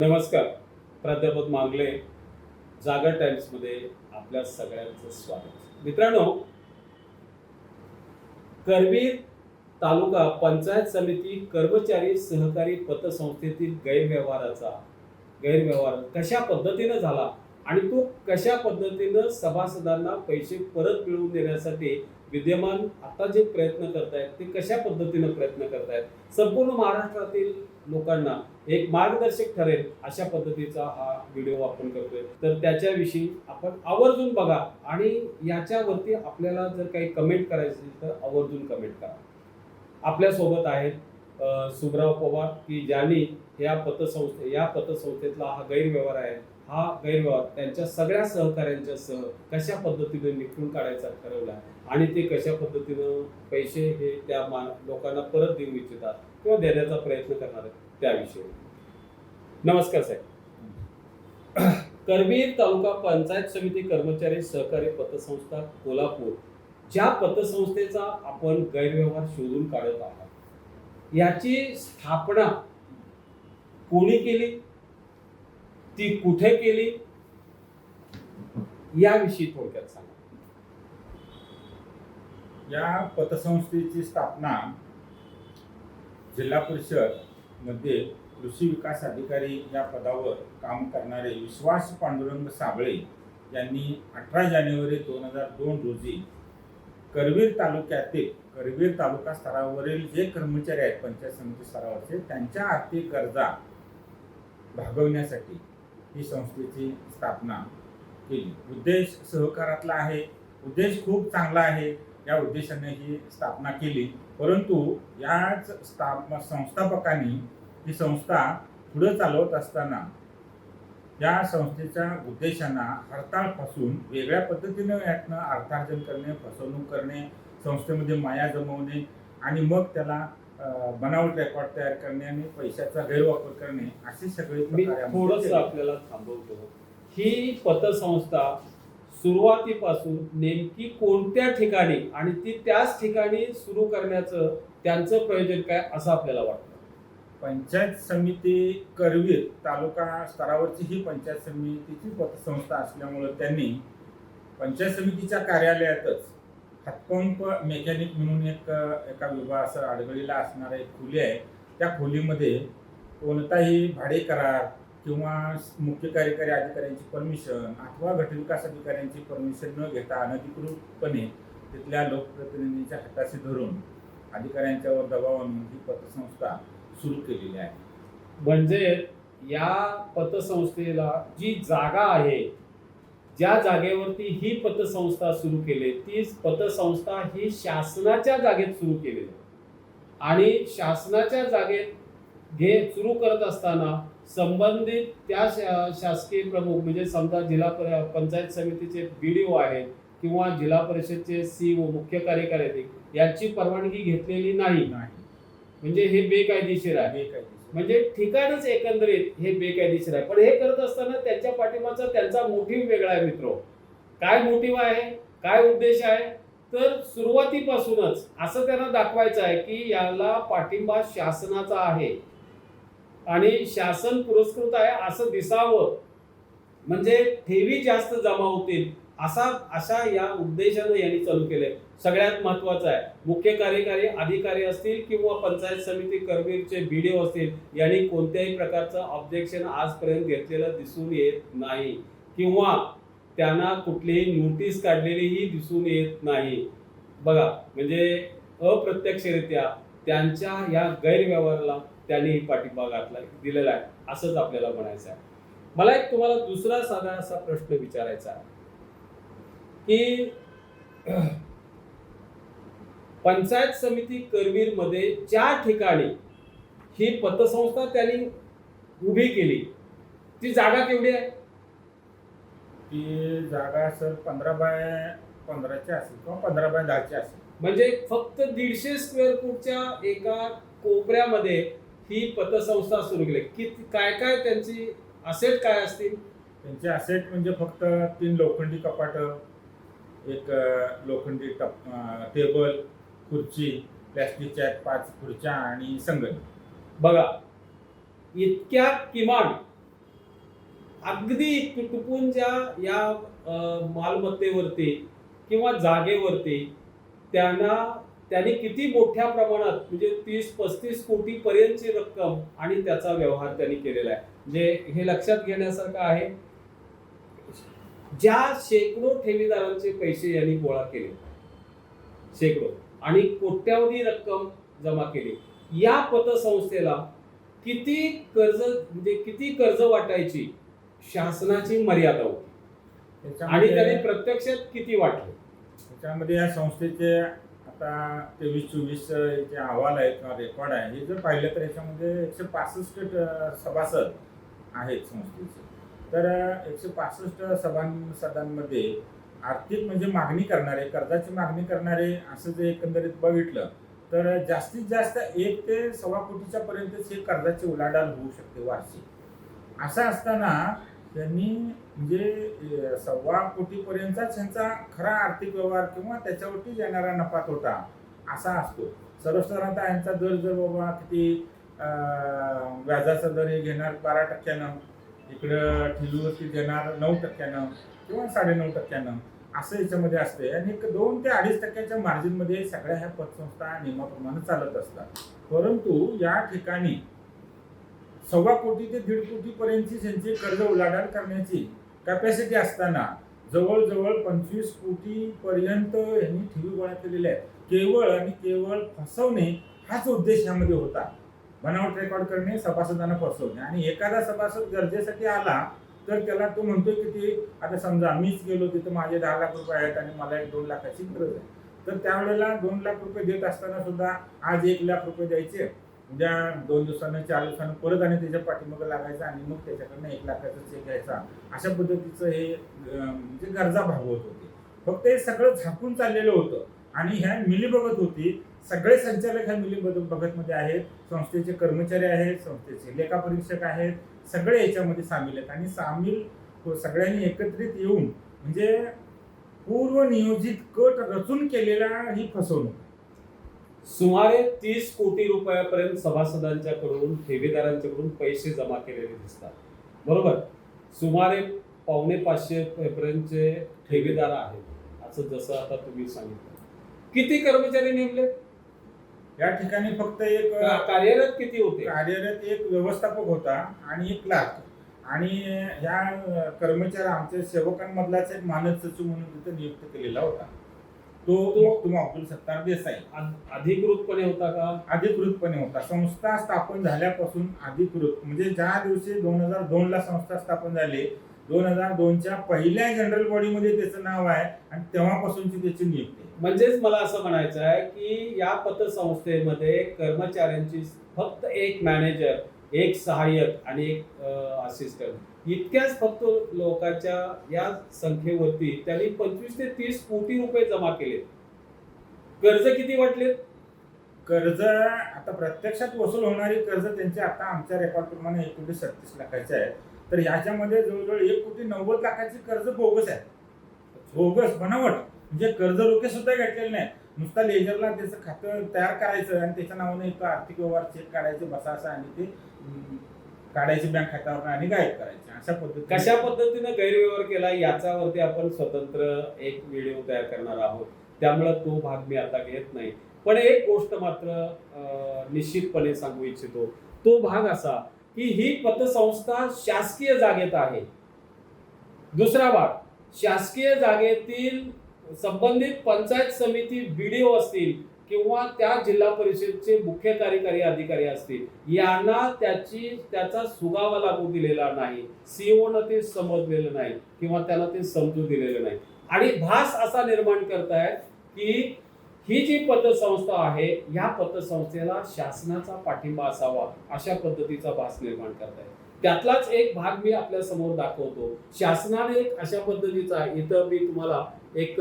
नमस्कार. प्राध्यापक मांगले जागर टाइम्समध्ये आपल्या सगळ्यांचं स्वागत. मित्रांनो करवीर तालुका पंचायत समिती कर्मचारी सहकारी पतसंस्थेतील गैरव्यवहाराचा गैरव्यवहार कशा पद्धतीनं झाला आणि तो कशा पद्धतीनं सभासदांना पैसे परत मिळवून देण्यासाठी विद्यमान आता जे प्रयत्न करतायत ते कशा पद्धतीनं प्रयत्न करतायत संपूर्ण महाराष्ट्रातील लोकांना एक मार्गदर्शक ठरेल अशा पद्धतीचा हा व्हिडिओ आपण करतोय. तर त्याच्याविषयी आपण आवर्जून बघा आणि याच्यावरती आपल्याला जर काही कमेंट करायची असेल तर आवर्जून कमेंट करा. आपल्यासोबत आहेत अ, सुब्राव पवार की ज्यांनी या पतसंस्थे या पतसंस्थेतला हा गैरव्यवहार आहे हा गैरव्यवहार त्यांच्या सगळ्या सहकाऱ्यांच्या सह कशा पद्धतीने निखळून काढायचा ठरवला आणि ते कशा पद्धतीनं पैसे हे त्या मान लोकांना परत देऊ इच्छितात किंवा देण्याचा प्रयत्न करणार आहेत. त्याविषयी. नमस्कार साहेब. करवीर तालुका पंचायत समिती कर्मचारी सहकारी पतसंस्था कोल्हापूर ज्या पतसंस्थेचा आपण गैरव्यवहार शोधून काढत आहात याची स्थापना कोणी केली? ती कुठे केली? याविषयी थोडक्यात सांगा. या पतसंस्थेची स्थापना जिल्हा परिषद मध्ये कृषी विकास अधिकारी या पदावर काम करणारे विश्वास पांडुरंग साबळे यांनी अठरा जानेवारी दोन हजार दोन रोजी करवीर तालुक्यातील करवीर तालुका स्तरावरील जे कर्मचारी आहेत पंचायत समिती स्तरावरचे त्यांच्या आर्थिक गरजा भागवण्यासाठी ही संस्थेची स्थापना केली. उद्देश सहकारातला आहे उद्देश खूप चांगला आहे. या उद्देशाने ही स्थापना केली परंतु याच स्थाप संस्थापकांनी ही संस्था पुढे चालवत असताना या संस्थेच्या उद्देशांना हरताळ फसून वेगळ्या पद्धतीने यातनं अर्थार्जन करणे फसवणूक करणे संस्थेमध्ये माया जमवणे आणि मग त्याला बनावट रेकॉर्ड तयार करणे आणि पैशाचा गैरवापर करणे असे सगळे मी थोडस. आपल्याला थांबवतो ही पतसंस्था सुरुवातीपासून नेमकी कोणत्या ठिकाणी आणि ती त्याच ठिकाणी सुरू करण्याचं त्यांचं प्रयोजन काय असं आपल्याला वाटतं? पंचायत समिती करवीर तालुका स्तरावरची ही पंचायत समितीची पतसंस्था असल्यामुळं त्यांनी पंचायत समितीच्या कार्यालयातच हातपंप मेकॅनिक म्हणून एक एका विभाग असं अडगळीला असणारा एक खोली आहे. त्या खोलीमध्ये कोणताही भाडे करार किंवा मुख्य कार्यकारी अधिकाऱ्यांची परमिशन अथवा गटविकास अधिकाऱ्यांची परमिशन न घेता अनधिकृतपणे तिथल्या लोकप्रतिनिधींच्या हाताशी धरून अधिकाऱ्यांच्यावर दबाव आणून ही पतसंस्था सुरू केलेली आहे म्हणजे या पतसंस्थेला जी जागा आहे ज्या जागेवरती ही पतसंस्था सुरू केली ती पतसंस्था ही शासनाच्या जागेत सुरू केलेली आहे. आणि शासनाच्या जागेत घे सुरू करत असताना संबंधित त्या शासकीय प्रमुख म्हणजे समजा जिल्हा पंचायत समितीचे बी डी ओ आहेत किंवा जिल्हा परिषदचे सीओ मुख्य कार्यकारी अधिकारी यांची परवानगी घेतलेली नाही. नाही. म्हणजे हे बेकायदेशीर आहे. म्हणजे ठिकाणच एकंदरीत हे बेकायदेशीर आहे. पण हे करत असताना त्यांच्या पाठीमागचा त्यांचा मोटिव्ह वेगळा आहे मित्र. काय मोटिव्ह आहे? काय उद्देश आहे? तर सुरुवातीपासूनच असं त्यांना दाखवायचं आहे की याला पाठिंबा शासनाचा आहे. आणि शासन पुरस्कृत आहे असं दिसावं. म्हणजे ठेवी जास्त जमा होतील असा अशा या उद्देशानं यांनी चालू केले सगळ्यात महत्वाचं आहे. मुख्य कार्यकारी अधिकारी असतील किंवा पंचायत समिती करवीरचे बीडीओ असतील यांनी कोणत्याही प्रकारचं ऑब्जेक्शन आजपर्यंत घेतलेलं दिसून येत नाही. किंवा त्यांना कुठलीही नोटीस काढलेलीही दिसून येत नाही. बघा म्हणजे अप्रत्यक्षरित्या त्यांच्या या गैरव्यवहाराला त्यांनी पाठिंबा घातला दिलेला आहे. असंच आपल्याला म्हणायचं आहे. मला एक तुम्हाला दुसरा साधा असा प्रश्न विचारायचा आहे. की पंचायत समिती करवीरमध्ये ज्या ठिकाणी ही पतसंस्था त्यांनी उभी केली ती जागा केवढी आहे? ती जागा असेल पंधरा बाय पंधराची असेल किंवा पंधरा बाय दहाची असेल. म्हणजे फक्त दीडशे स्क्वेअर फूटच्या एका कोपऱ्यामध्ये ही पतसंस्था सुरू केली. किती काय काय त्यांची असेट काय असतील? त्यांचे असेट म्हणजे फक्त तीन लोखंडी कपाट एक लोखंडी टप टेबल खुर्ची प्लॅस्टिकच्या पाच खुर्च्या आणि संगणक बघा इतक्या किमान अगदी तुटपुंच्या या अ, मालमत्तेवरती किंवा जागेवरती त्यांना त्यांनी किती मोठ्या प्रमाणात म्हणजे तीस पस्तीस कोटी पर्यंतची रक्कम आणि त्याचा व्यवहार त्यांनी केलेला आहे. म्हणजे हे लक्षात घेण्यासारखं आहे ज्या शेकडो ठेवीदारांचे पैसे यांनी गोळा केले शेकडो आणि कोट्यावधी रक्कम जमा केली या पतसंस्थेला किती कर्ज म्हणजे किती कर्ज वाटायची शासनाची मर्यादा होती. आणि त्याने प्रत्यक्षात किती वाटले? त्याच्यामध्ये या संस्थेचे आता तेवीस चोवीस जे अहवाल आहेत किंवा रेकॉर्ड आहे हे जर पाहिलं तर याच्यामध्ये एकशे पासष्ट सभासद आहेत संस्थेचे. तर एकशे पासष्ट सभासदांमध्ये आर्थिक म्हणजे मागणी करणारे कर्जाची मागणी करणारे असं जे एकंदरीत बघितलं तर जास्तीत जास्त एक ते सव्वा कोटीच्या पर्यंतच हे कर्जाची उलाढाल होऊ शकते वार्षिक. असं असताना त्यांनी म्हणजे सव्वा कोटीपर्यंतच त्यांचा खरा आर्थिक व्यवहार किंवा त्याच्यावरती येणारा नफा तोटा असा असतो. सर्वसाधारणतः यांचा दर जर बाबा किती व्याजाचा दर हे घेणार बारा टक्क्यानं इकडं ठेवीवरती देणार नऊ टक्क्यानं किंवा साडेनऊ टक्क्यानं असं याच्यामध्ये असते आणि एक दोन ते अडीच टक्क्याच्या मार्जिनमध्ये सगळ्या ह्या पतसंस्था नियमाप्रमाणे चालत असतात. परंतु या ठिकाणी सव्वा कोटी ते दीड कोटीपर्यंतची त्यांची कर्ज उलाढाल करण्याची कॅपॅसिटी असताना जवळजवळ पंचवीस कोटीपर्यंत यांनी ठेवी गोळा केलेल्या आहेत. केवळ आणि केवळ फसवणे हाच उद्देश यामध्ये होता. बनावट रेकॉर्ड करणे सभासदांना फसवणे. आणि एखादा सभासद गरजेसाठी आला तर त्याला तो म्हणतोय की ते आता समजा मीच गेलो तिथं माझे दहा लाख रुपये आहेत आणि मला एक दोन लाखाची गरज आहे. तर त्यावेळेला दोन लाख रुपये देत असताना सुद्धा आज एक लाख रुपये द्यायचे. उद्या दोन दिवसानं चार दिवसानं परत आणि त्याच्या पाठीमागं लागायचं आणि मग त्याच्याकडनं एक लाखाचा चेक घ्यायचा. अशा पद्धतीचं हे म्हणजे गरजा भागवत होते. फक्त हे सगळं झाकून चाललेलं होतं. आणि ह्या मिली बघत होती सगळे संचालक ह्या मिली बघतमध्ये आहेत. संस्थेचे कर्मचारी आहेत संस्थेचे लेखापरीक्षक आहेत सगळे याच्यामध्ये सामील आहेत. आणि सामील हो, सगळ्यांनी एकत्रित येऊन म्हणजे पूर्वनियोजित कट रचून केलेला ही फसवणूक. सुमारे तीस कोटी रुपयापर्यंत सभासदांच्याकडून ठेवीदारांच्याकडून पैसे जमा केलेले दिसतात. बरोबर? सुमारे पावणे पाचशे पर्यंतचे ठेवीदार आहेत असं जसं आता तुम्ही सांगितलं. किती कर्मचारी नेमले? या ठिकाणी फक्त एक कार्यरत किती होते? कार्यरत एक व्यवस्थापक होता आणि एक क्लार्क. आणि ह्या कर्मचारी आमच्या सेवकांमधलाच एक मानद सचिव म्हणून तिथे नियुक्त केलेला होता. तो अब्दुल सत्तार देसाई अध- अधिकृतपणे होता का? अधिकृतपणे होता. संस्था स्थापन झाल्यापासून अधिकृत म्हणजे ज्या दिवशी दोन हजार दोन ला संस्था स्थापन झाली दोन हजार दोनच्या पहिल्या जनरल बॉडीमध्ये त्याचं नाव आहे आणि तेव्हापासूनची त्याची नियुक्ती. म्हणजेच मला असं म्हणायचं आहे की या पतसंस्थेमध्ये कर्मचाऱ्यांची फक्त एक मॅनेजर एक सहाय्यक आणि एक असिस्टंट इतक्याच फक्त लोकांच्या या संख्येवरती त्यांनी पंचवीस ते तीस कोटी रुपये जमा केले कर्ज किती वाटले कर्ज आता प्रत्यक्षात वसूल होणारी कर्ज त्यांची आता आमच्या रेकॉर्ड प्रमाणे एक कोटी सत्तीस लाखाचे आहे. तर ह्याच्यामध्ये जवळजवळ एक कोटी नव्वद लाखाची कर्ज बोगस आहे. बोगस बनावट. म्हणजे कर्ज रोखे सुद्धा घेतलेले नाही नुसता लेजरला त्याचं खातं तयार करायचं आणि त्याच्या नावाने एक आर्थिक व्यवहार चेक काढायचे बसायचं आणि ते काढायचे बँक खात्यावर आणि गायब करायचे. अशा पद्धती कशा पद्धतीनं गैरव्यवहार केला याच्यावरती आपण स्वतंत्र एक व्हिडिओ तयार करणार आहोत. त्यामुळे तो भाग मी आता घेत नाही. पण एक गोष्ट मात्र निश्चितपणे सांगू इच्छितो. तो भाग असा की ही पतसंस्था शासकीय जागेत आहे. दुसरा भाग शासकीय जागेतील संबंधित पंचायत समिती बीडीओ असतील किंवा त्या जिल्हा परिषदचे मुख्य कार्यकारी अधिकारी असतील यांना त्याची त्याचा सुगावा लागू दिलेला नाही सीओनं ते समजलेलं नाही किंवा त्याला ते समजू दिलेलं नाही. आणि भास असा निर्माण करतायत की ही जी पतसंस्था आहे ह्या पतसंस्थेला शासनाचा पाठिंबा असावा अशा पद्धतीचा भास निर्माण करतायत. त्यातलाच एक भाग मी आपल्यासमोर दाखवतो. शासनाने एक अशा पद्धतीचा इथं मी तुम्हाला एक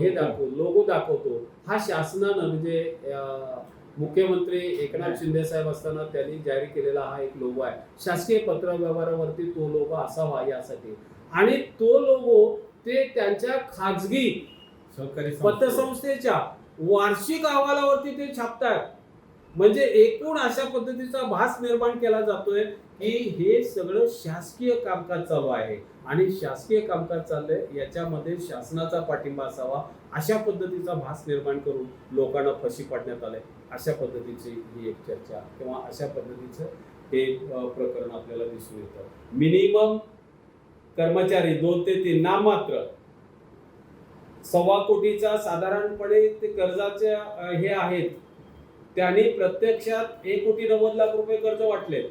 हे दाखवतो लोगो दाखवतो. हा शासनानं म्हणजे मुख्यमंत्री एकनाथ शिंदे साहेब असताना त्यांनी जाहीर केलेला हा एक लोगो आहे. शासकीय पत्र व्यवहारावरती तो लोगो असावा यासाठी. आणि तो लोगो ते त्यांच्या खाजगी. पतसंस्थेच्या वार्षिक अहवालावरती ते छापतात म्हणजे एकूण अशा पद्धतीचा भास निर्माण केला जातोय. की हे सगळं शासकीय कामकाज चालू आहे. आणि शासकीय कामकाज चाललंय याच्यामध्ये शासनाचा पाठिंबा असावा अशा पद्धतीचा भास निर्माण करून लोकांना फशी पाडण्यात आलंय. अशा पद्धतीची ही एक चर्चा किंवा अशा पद्धतीचं हे प्रकरण आपल्याला दिसून येतं. मिनिमम कर्मचारी दोन ते तीन नाममात्र सव्वा कोटीचा साधारणपणे ते कर्जाचे हे आहेत. त्यांनी प्रत्यक्षात एक कोटी नव्वद लाख रुपये कर्ज वाटले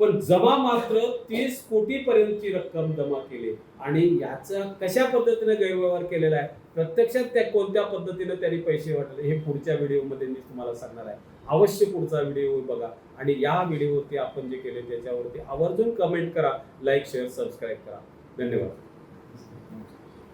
पण जमा मात्र तीस कोटी पर्यंतची रक्कम जमा केली. आणि याचा कशा पद्धतीने गैरव्यवहार केलेला आहे? प्रत्यक्षात त्या कोणत्या पद्धतीने त्यांनी पैसे वाटले हे पुढच्या व्हिडिओमध्ये मी तुम्हाला सांगणार आहे. अवश्य पुढचा व्हिडिओ बघा. आणि या व्हिडिओवरती आपण जे केले त्याच्यावरती आवर्जून कमेंट करा लाईक शेअर सबस्क्राईब करा. धन्यवाद.